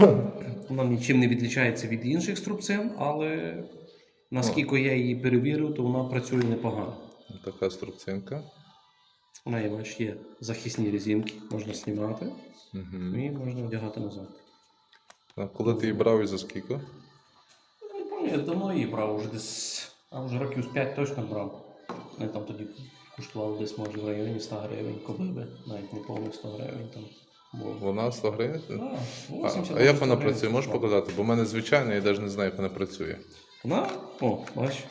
Вона нічим не відрізняється від інших струбцин, але наскільки я її перевірив, то вона працює непогано. Така струбцинка. У неї бачиш, є захисні резинки, можна знімати Угу. і можна одягати назад. А коли ти її брав і за скільки? Я не пам'ятаю, я давно її брав, вже десь, а вже років з 5 точно брав. Вони там тоді коштували десь може в районі 100 гривень, кобиби, навіть не повних 100 гривень там. Вона 100 гривень? Да, А, 80 а як вона працює? Можеш показати? Бо в мене звичайно, я навіть не знаю, як вона працює. Вона, о, бач,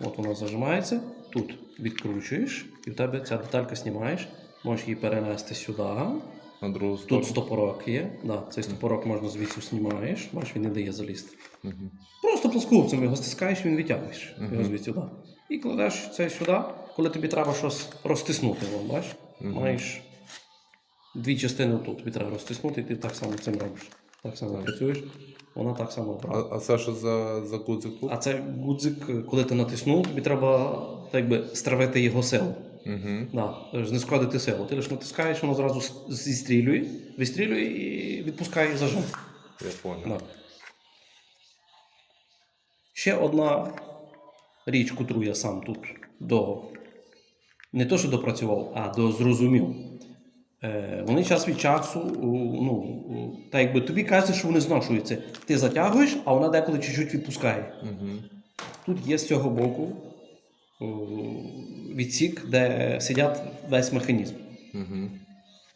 от вона зажимається, тут відкручуєш, і в тебе ця деталька знімаєш, можеш її перенести сюди. На другу сторону. Тут стопорок є, да, цей стопорок можна звідси знімаєш, бач, він не дає залізти. Мгм. Просто плоскогубцем його стискаєш, він витягуєш Мгм. його звідси. Да. І кладеш це сюди, коли тобі треба щось розтиснути, вон, бач, Мгм. маєш дві частини тут, треба розтиснути, і ти так само цим робиш. Так само працюєш, вона так само А, працює. а це що за, за гудзик тут? А це гудзик, коли ти натиснув, тобі треба так би стравити його силу. Угу. Да, знешкодити силу. Ти лише натискаєш, воно зразу зістрілює, вистрілює і відпускає зажим. Я понял. Да. Ще одна річ, котру я сам тут до не то, що допрацював, а до зрозумів. Е, вони час від часу, ну, так якби тобі кажуть, що вони зношуються. Ти затягуєш, а вона деколи чуть-чуть відпускає. Угу. Тут є з цього боку відсік, де сидять весь механізм. Угу.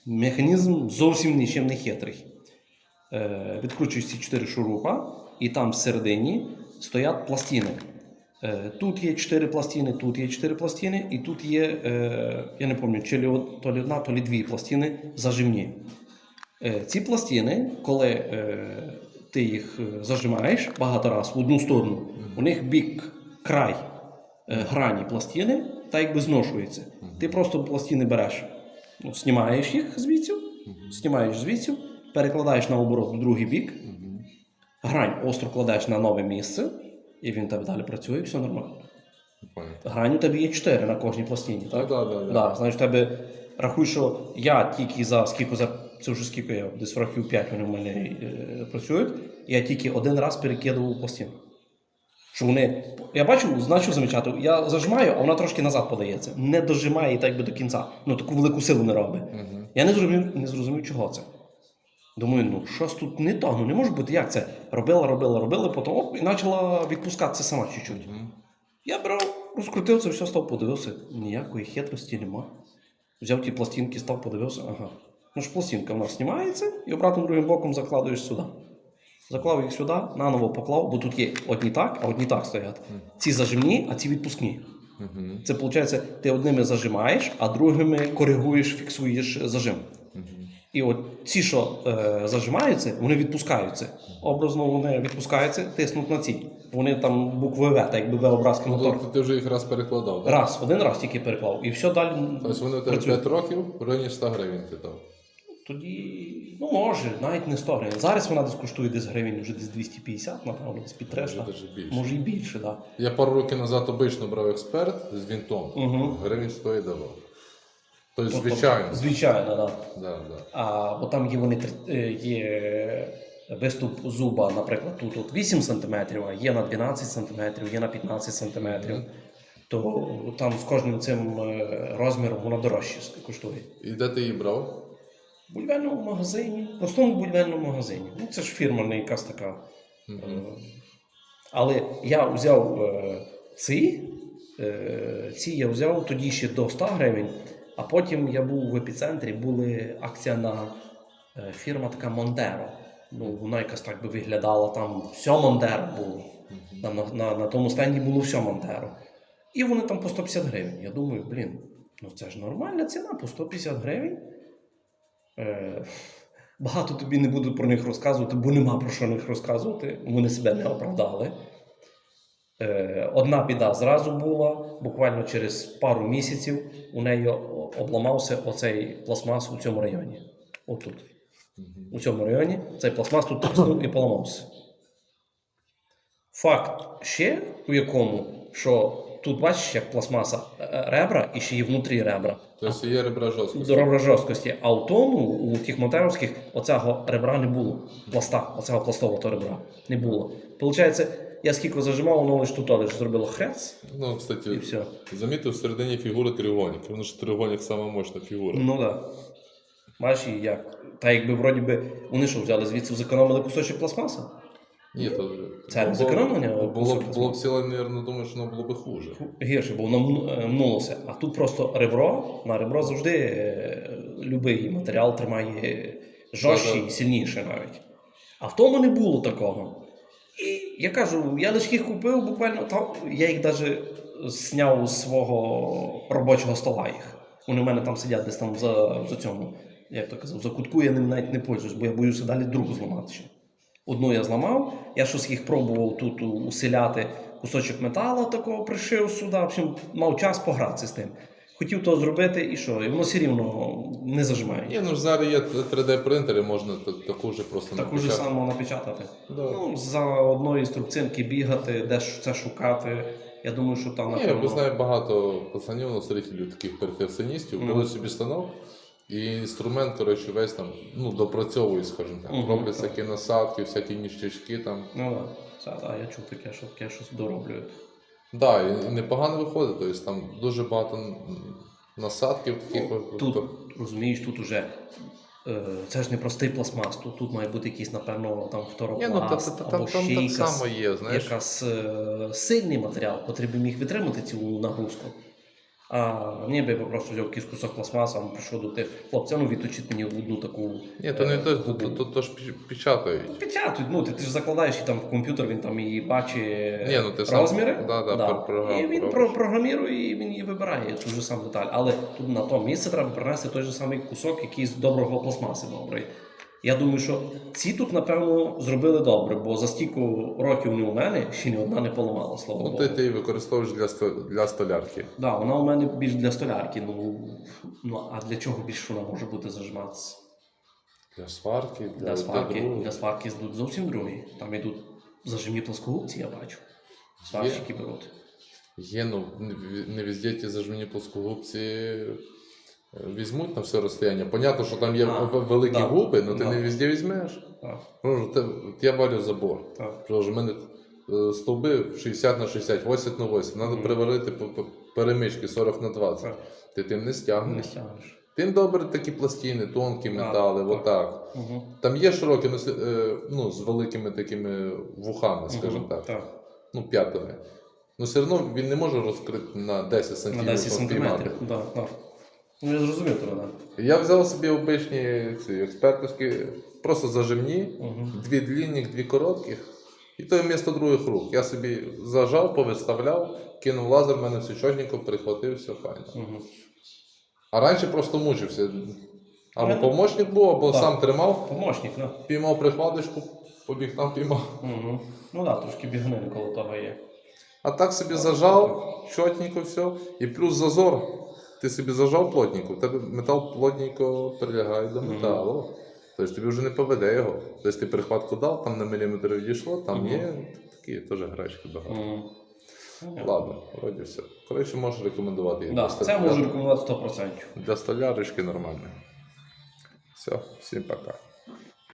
Механізм зовсім нічим не хитрий. Е, відкручуєш ці чотири шурупа, і там всередині стоять пластини. Е, тут є чотири пластини, тут є чотири пластини, і тут є, е, я не пам'ятаю, то лі одна, то лі дві пластини зажимні. Е, ці пластини, коли ти їх зажимаєш багато разів в одну сторону, у них бік, край грані пластини та якби зношується. Ти просто пластини береш, ну, знімаєш їх звідси, знімаєш звідси, перекладаєш наоборот в другий бік, грань остро кладеш на нове місце, і він тебе далі працює, і все нормально. Грань у тебе є 4 на кожній пластині, так? Да, да, да. Да, знаєш, в тебе рахуй, що я тільки за скільки за це вже скільки я десь років 5 вони в мене е, працюють. Я тільки один раз перекидував пластину. Що вони. Я бачу, значу замічати, я зажимаю, а вона трошки назад подається. Не дожимає її так би до кінця. Ну таку велику силу не робить. Угу. Я не зрозумів, не зрозумів, чого це. Думаю, ну щось тут не то, ну не може бути, як це? Робила, робила, робила, потім оп, і почала відпускатися сама чуть-чуть. Я брав, розкрутив це все, став, подивився. Ніякої хитрості нема. Взяв ті пластинки, став, подивився, ага. Ну ж пластинка в нас знімається і обратно другим боком закладуєш сюди. Заклав їх сюди, наново поклав, бо тут є одні так, а одні так стоять. Ці зажимні, а ці відпускні. Це виходить, ти одними зажимаєш, а другими коригуєш, фіксуєш зажим. І от ці, що е, зажимаються, вони відпускаються. Образно вони відпускаються, тиснуть на ці. Вони там букви В, так якби В-образки мотор. Тобто ти вже їх раз перекладав, так? Раз, один раз тільки переклав. І все далі. Тобто вони у тебе працює. 5 років, в районі 100 гривень ти дав. Тоді, ну може, навіть не 100 гривень. Зараз вона десь коштує десь гривень, вже десь 250, напевно, десь під 300. Може, навіть більше. Може і більше, так. Да. Я пару років назад обично брав експерт з вінтом. Мгм. Гривень 100 і давав. Тобто, звичайно. Звичайно. Да. Да, да. А, бо там є вони е, є виступ зуба, наприклад, тут от 8 см, а є на 12 см, є на 15 см. То там з кожним цим е, розміром воно дорожче коштує. І де ти її брав? В бульварному магазині, в простому бульварному магазині. Ну, це ж фірма не якась така. Е, Але я взяв ці, ці я взяв тоді ще до 100 гривень, а потім я був в епіцентрі, були акція на е, фірма така Мондеро. Ну, вона якась так би виглядала, там все Мондеро було. Там на, на, на тому стенді було все Монтеро. І вони там по 150 гривень. Я думаю, блін, ну це ж нормальна ціна, по 150 гривень. Е, багато тобі не буду про них розказувати, бо нема про що них розказувати. Вони себе не оправдали. Е, одна біда зразу була, буквально через пару місяців у неї обламався оцей пластмас у цьому районі. Отут. У цьому районі цей пластмас тут тиснув і поламався. Факт ще, у якому, що тут бачиш, як пластмаса е, ребра і ще є внутрі ребра. Тобто є ребра жорсткості. Ребра жорсткості. А у тому, у тих монтеровських, оцього ребра не було. Пласта, оцього пластового ребра не було. Получається, я скільки зажимав, воно лише тут лише зробило хрец, Ну, і все. замітив всередині фігури треугольник. Воно ж треугольник сама мощна фігура. Ну так. Да. Бачиш, і як. Та якби вроді би вони що взяли звідси зекономили кусочок пластмаси? Ні, то Це не було- зекономлення, Було, було б ціле, мабуть, думаю, що воно було б хуже. Гірше, бо воно е, мнулося. А тут просто ребро, на ребро завжди е, любий матеріал тримає жорстче Да-да. і сильніше навіть. А в тому не було такого. І я кажу, я лише їх купив буквально там. Я їх навіть зняв з свого робочого стола їх. Вони в мене там сидять десь там за, за цьому, як то казав, за кутку я ним навіть не пользуюсь, бо я боюся далі другу зламати ще. Одну я зламав, я щось їх пробував тут у- уселяти кусочок металу такого пришив сюди. В общем, мав час погратися з тим. Хотів то зробити і що? І воно все рівно не зажимає. Ні, ну ж зараз є 3D принтери, можна таку ж просто Таку ж напечатати. саму напечатати. Да. Ну, за одної струбцинки бігати, де це шукати. Я думаю, що там Ні, я знаю багато пацанів, носителів таких перфекціоністів, Мгм. беруть собі станок і інструмент, коротше, весь там ну, допрацьовують, скажімо так. Мгм, Роблять всякі насадки, всякі ніщачки там. Ну так, я чув таке, що таке щось дороблюють. Да, і, непогано виходить, тобто там дуже багато насадків таких. Ну, Тут, розумієш, тут уже е, це ж не простий пластмас, тут, тут має бути якийсь, напевно, там ну, фторопласт, та- та- або ще якась, є, знаєш. якраз е, сильний матеріал, який би міг витримати цю нагрузку. А ні, би я просто взяв якийсь кусок пластмаса, прийшов до тих хлопців, ну відточити мені одну таку. Ні, то не е, то, то, то, то, ж печатають. Печатають, ну ти, ти ж закладаєш і там в комп'ютер, він там і бачить Ні, ну, ти сам- розміри. да, да, про- програму і він про, програмірує і він її вибирає ту ж саму деталь. Але тут на тому місце треба принести той же самий кусок, якийсь доброго пластмаси добрий. Я думаю, що ці тут, напевно, зробили добре, бо за стільки років не у мене ще ні одна не поламала, слава Ну, ти, ти її використовуєш для, сто- для столярки. Да, вона у мене більш для столярки. Ну, ну а для чого більше вона може бути зажиматися? Для сварки, для, Для сварки, другого. для сварки йдуть зовсім другі. Там йдуть зажимні плоскогубці, я бачу. Сварщики беруть. Є, ну не ві- не везде ті зажмені плоскогубці візьмуть на все розстояння. Понятно, що там є А, великі да, губи, але ти да. не везде візьмеш. Так, Ну, от я варю забор. у мене е, стовби 60 на 60, 80 на 80. Треба Мгм. приварити перемички 40 на 20. так. Ти тим не Не стягнеш. стягнеш. Тим добре такі пластини, тонкі метали, так. отак. Угу. Там є широкі, ну, е, ну, з великими такими вухами, скажімо так. так. Ну, п'ятами. Ну, все одно він не може розкрити на 10 На сантиметрів. 10 сантиметрів. Да, так. Ну я зрозумів тебе, так. Я взяв собі обичні ці експерторські, просто зажимні, Угу. дві длінних, дві коротких. І то вмісто других рук. Я собі зажав, повиставляв, кинув лазер, в мене все чотненько, прихватив, все файно. Угу. А раніше просто мучився. Або Правильно. помощник був, або Так. сам тримав, Помощник, да. піймав прихваточку, побіг там піймав. Угу. Ну так, да, трошки біганини коло того є. А так собі зажав, чотненько все. І плюс зазор. Ти собі зажав плотненько, в тебе метал плотненько прилягає до металу. Тобто тобі вже не поведе його. Тобто ти прихватку дав, там на міліметр відійшло, там Мгм. є такі теж гречки багато. Угу. Ладно, вроді все. Коротше, можеш рекомендувати її. Да, це можу рекомендувати 100%. Для столярочки нормально. Все, всім пока.